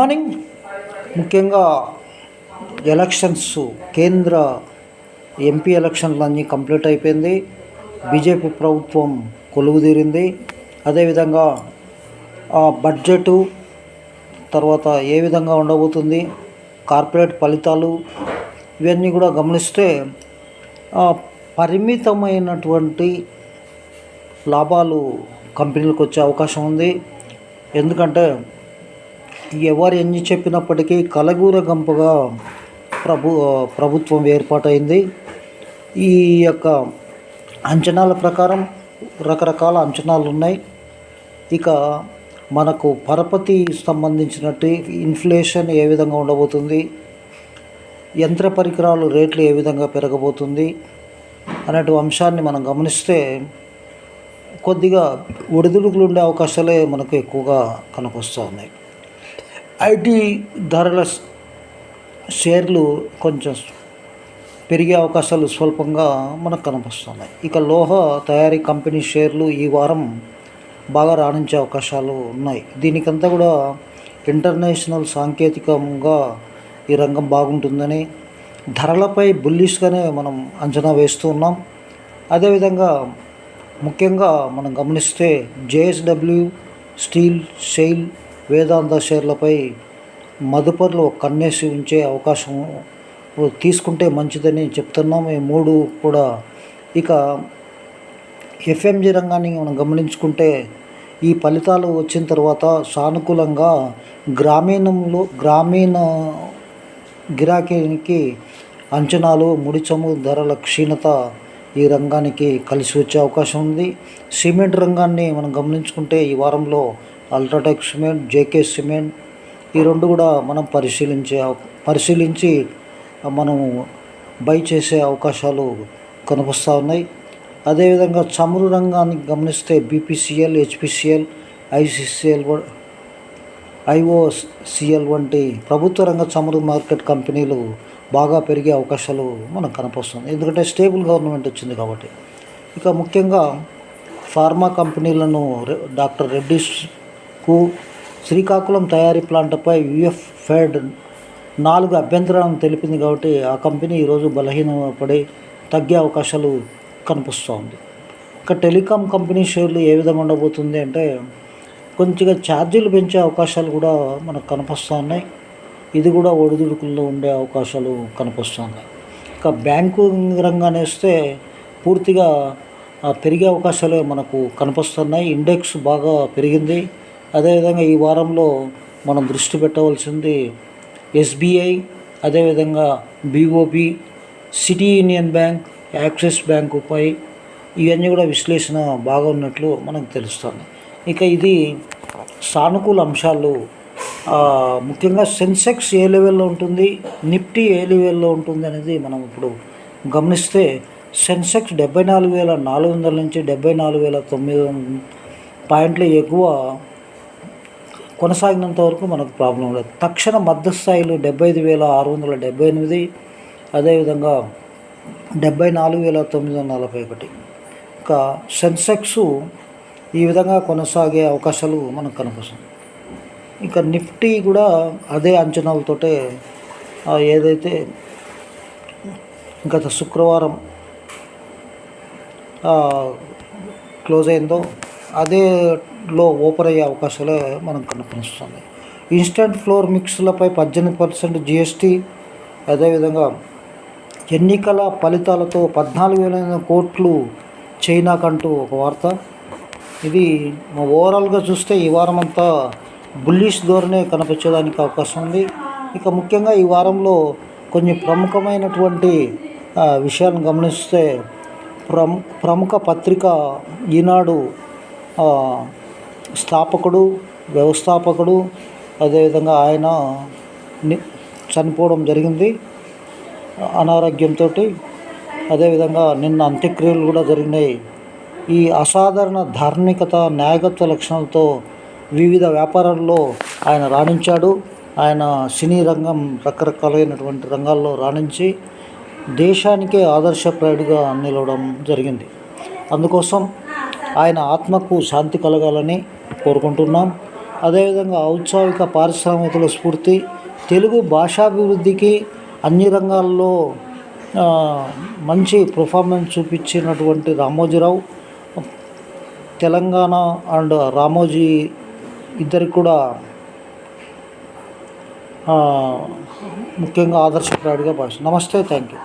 Morning ముఖ్యంగా elections కేంద్ర MP ఎలక్షన్లు అన్నీ కంప్లీట్ అయిపోయింది. బీజేపీ ప్రభుత్వం కొలువుదీరింది. అదేవిధంగా ఆ బడ్జెటు తర్వాత ఏ విధంగా ఉండబోతుంది కార్పొరేట్ ఫలితాలు ఇవన్నీ కూడా గమనిస్తే పరిమితమైనటువంటి లాభాలు కంపెనీలకు వచ్చే అవకాశం ఉంది. ఎందుకంటే ఎవరు ఎన్ని చెప్పినప్పటికీ కలగూర గంపగా ప్రభు ప్రభుత్వం ఏర్పాటైంది. ఈ యొక్క అంచనాల ప్రకారం రకరకాల అంచనాలు ఉన్నాయి ఇక మనకు పరపతి సంబంధించినట్టు ఇన్ఫ్లేషన్ ఏ విధంగా ఉండబోతుంది యంత్ర పరికరాలు రేట్లు ఏ విధంగా పెరగబోతుంది అనేటు అంశాన్ని మనం గమనిస్తే కొద్దిగా ఒడిదుడుకులు ఉండే అవకాశాలే మనకు ఎక్కువగా కనపస్తూ ఉన్నాయి ఐటీ ధరల షేర్లు కొంచెం పెరిగే అవకాశాలు స్వల్పంగా మనకు కనిపిస్తున్నాయి. ఇక లోహ తయారీ కంపెనీ షేర్లు ఈ వారం బాగా రాణించే అవకాశాలు ఉన్నాయి. దీనికంతా కూడా ఇంటర్నేషనల్ సాంకేతికంగా ఈ రంగం బాగుంటుందని ధరలపై బుల్లిష్గానే మనం అంచనా వేస్తూ ఉన్నాం. అదేవిధంగా ముఖ్యంగా మనం గమనిస్తే జేఎస్డబ్ల్యూ స్టీల్ షెయిల్ వేదాంత షేర్లపై మదుపర్లు కన్నేసి ఉంచే అవకాశం తీసుకుంటే మంచిదని చెప్తున్నాం. ఈ మూడు కూడా ఇక ఎఫ్ఎంజి రంగాన్ని మనం గమనించుకుంటే ఈ ఫలితాలు వచ్చిన తర్వాత సానుకూలంగా గ్రామీణంలో గ్రామీణ గిరాకీకి అంచనాలు ముడి ధరల క్షీణత ఈ రంగానికి కలిసి వచ్చే అవకాశం ఉంది. సిమెంట్ రంగాన్ని మనం గమనించుకుంటే ఈ వారంలో అల్ట్రాటెక్ సిమెంట్ జేకే సిమెంట్ ఈ రెండు కూడా మనం పరిశీలించే పరిశీలించి మనము బై చేసే అవకాశాలు కనిపిస్తూ ఉన్నాయి. అదేవిధంగా చమురు రంగాన్ని గమనిస్తే బీపీసీఎల్ హెచ్పిసిఎల్ ఐసిసిఎల్ ఐఓసిఎల్ వంటి ప్రభుత్వ రంగ చమురు మార్కెట్ కంపెనీలు బాగా పెరిగే అవకాశాలు మనకు కనిపిస్తుంది ఎందుకంటే స్టేబుల్ గవర్నమెంట్ వచ్చింది కాబట్టి. ఇక ముఖ్యంగా ఫార్మా కంపెనీలను రె- డాక్టర్ కు శ్రీకాకుళం తయారీ ప్లాంట్పై యుఎఫ్ ఫెడ్ నాలుగు అభ్యంతరాలను తెలిపింది కాబట్టి ఆ కంపెనీ ఈరోజు బలహీనపడి తగ్గే అవకాశాలు కనిపిస్తుంది. ఇంకా ఇక టెలికాం కంపెనీ షేర్లు ఏ విధంగా ఉండబోతుంది అంటే కొంచెంగా ఛార్జీలు పెంచే అవకాశాలు కూడా మనకు కనిపిస్తున్నాయి. ఇది కూడా ఒడిదుడుకుల్లో ఉండే అవకాశాలు కనిపిస్తున్నాయి. ఇంకా ఇక బ్యాంకు రంగాన్ని వేస్తే పూర్తిగా పెరిగే అవకాశాలే మనకు కనిపిస్తున్నాయి. ఇండెక్స్ బాగా పెరిగింది. అదేవిధంగా ఈ వారంలో మనం దృష్టి పెట్టవలసింది ఎస్బీఐ అదేవిధంగా BOB city union bank Axis బ్యాంకుపై ఇవన్నీ కూడా విశ్లేషణ బాగా ఉన్నట్లు మనకు తెలుస్తుంది. ఇక ఇది సానుకూల అంశాలు. ముఖ్యంగా సెన్సెక్స్ ఏ లెవెల్లో ఉంటుంది నిఫ్టీ ఏ లెవెల్లో ఉంటుంది అనేది మనం ఇప్పుడు గమనిస్తే సెన్సెక్స్ డెబ్బై నాలుగు వేల నాలుగు వందల నుంచి డెబ్బై నాలుగు వేల తొమ్మిది పాయింట్లు ఎక్కువ కొనసాగినంత వరకు మనకు ప్రాబ్లం లేదు తక్షణ మద్దతు స్థాయిలు డెబ్బై ఐదు వేల ఆరు వందల డెబ్బై ఎనిమిది అదేవిధంగా డెబ్బై నాలుగు వేల తొమ్మిది వందల నలభై ఒకటి. ఇంకా సెన్సెక్స్ ఈ విధంగా కొనసాగే అవకాశాలు మనకు కనిపిస్తుంది ఇంకా నిఫ్టీ కూడా అదే అంచనాలతోటే ఏదైతే గత శుక్రవారం క్లోజ్ అయిందో అదే లో ఓపెన్ అయ్యే అవకాశాలే మనకు కనిపిస్తుంది ఇన్స్టంట్ ఫ్లోర్ మిక్స్లపై పద్దెనిమిది పర్సెంట్ జిఎస్టీ అదేవిధంగా ఎన్నికల ఫలితాలతో పద్నాలుగు వేల కోట్లు చైనాకంటూ ఒక వార్త. ఇది ఓవరాల్గా చూస్తే ఈ వారం అంతా బుల్లిష్ ధోరణే కనిపించడానికి అవకాశం ఉంది. ఇక ముఖ్యంగా ఈ వారంలో కొన్ని ప్రముఖమైనటువంటి విషయాలను గమనిస్తే ప్రము ప్రముఖ పత్రిక ఈనాడు స్థాపకుడు వ్యవస్థాపకుడు అదేవిధంగా ఆయన ని- చనిపోవడం జరిగింది. అనారోగ్యంతో అదేవిధంగా నిన్న అంత్యక్రియలు కూడా జరిగినాయి. ఈ అసాధారణ ధార్మికత న్యాయకత్వ లక్షణాలతో వివిధ వ్యాపారాల్లో ఆయన రాణించాడు. ఆయన సినీ రంగం రకరకాలైనటువంటి రంగాల్లో రాణించి దేశానికే ఆదర్శప్రాయుడిగా నిలవడం జరిగింది. అందుకోసం ఆయన ఆత్మకు శాంతి కలగాలని కోరుకుంటున్నాం. అదేవిధంగా ఔత్సాహిక పారిశ్రామికల స్ఫూర్తి తెలుగు భాషాభివృద్ధికి అన్ని రంగాల్లో మంచి పర్ఫార్మెన్స్ చూపించినటువంటి రామోజీరావు తెలంగాణ అండ్ రామోజీ ఇద్దరికి కూడా ముఖ్యంగా ఆదర్శప్రాయుడిగా భాష నమస్తే థ్యాంక్ యూ